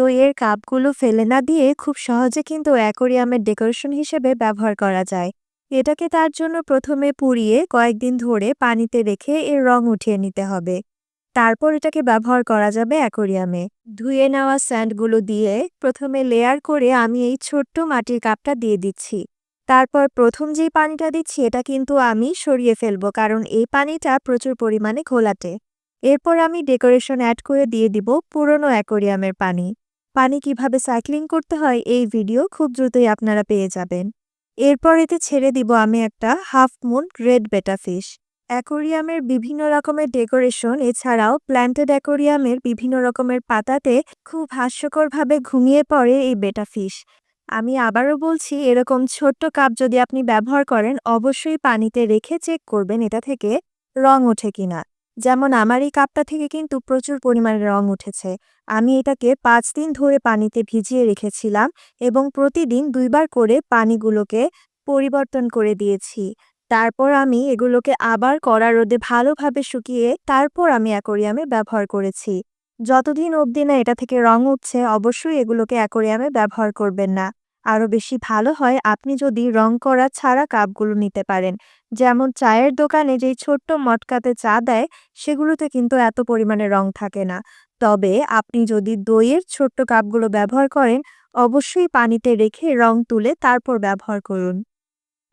দইয়ের কাপগুলো ফেলে না দিয়ে খুব সহজে কিন্তু অ্যাকোরিয়ামের ডেকোরেশন হিসেবে ব্যবহার করা যায়। এটাকে তার জন্য প্রথমে পুড়িয়ে কয়েকদিন ধরে পানিতে রেখে এর রং উঠিয়ে নিতে হবে। তারপর এটাকে ব্যবহার করা যাবে অ্যাকোরিয়ামে। ধুয়ে নেওয়া স্যান্ডগুলো দিয়ে প্রথমে লেয়ার করে আমি এই ছোট্ট মাটির কাপটা দিয়ে দিচ্ছি। তারপর প্রথম যেই পানিটা দিচ্ছি এটা কিন্তু আমি সরিয়ে ফেলব কারণ এই পানিটা প্রচুর পরিমাণে ঘোলাটে। এরপর আমি ডেকোরেশন অ্যাড করে দিয়ে দিব পুরনো অ্যাকোরিয়ামের পানি। পানি কীভাবে সাইক্লিং করতে হয়, এই ভিডিও খুব দ্রুতই আপনারা পেয়ে যাবেন। এরপর এতে ছেড়ে দিব আমি একটা half moon red betta fish. অ্যাকোরিয়ামের বিভিন্ন রকমের ডেকোরেশন, এছাড়াও প্ল্যান্টেড অ্যাকোরিয়ামের বিভিন্ন রকমের পাতাতে খুব হাস্যকরভাবে ঘুমিয়ে পড়ে এই বেটা ফিশ। আমি আবারও বলছি, এরকম ছোট্ট কাপ যদি আপনি ব্যবহার করেন, অবশ্যই পানিতে রেখে চেক করবেন এটা থেকে রং ওঠে কিনা। যেমন আমার এই কাপটা থেকে কিন্তু প্রচুর পরিমাণে রং উঠেছে। আমি এটাকে পাঁচ দিন ধরে পানিতে ভিজিয়ে রেখেছিলাম এবং প্রতিদিন দুইবার করে পানিগুলোকে পরিবর্তন করে দিয়েছি। তারপর আমি এগুলোকে আবার কড়া রোদে ভালোভাবে শুকিয়ে তারপর আমি অ্যাকোরিয়ামে ব্যবহার করেছি। যতদিন অবধি না এটা থেকে রং উঠছে, অবশ্যই এগুলোকে অ্যাকোরিয়ামে ব্যবহার করবেন না। আরও বেশি ভালো হয় আপনি যদি রং করা ছাড়া কাপগুলো নিতে পারেন। যেমন চায়ের দোকানে যেই ছোট্ট মটকাতে চা দেয়, সেগুলোতে কিন্তু এত পরিমাণে রং থাকে না। তবে আপনি যদি দইয়ের ছোট্ট কাপগুলো ব্যবহার করেন, অবশ্যই পানিতে রেখে রং তুলে তারপর ব্যবহার করুন।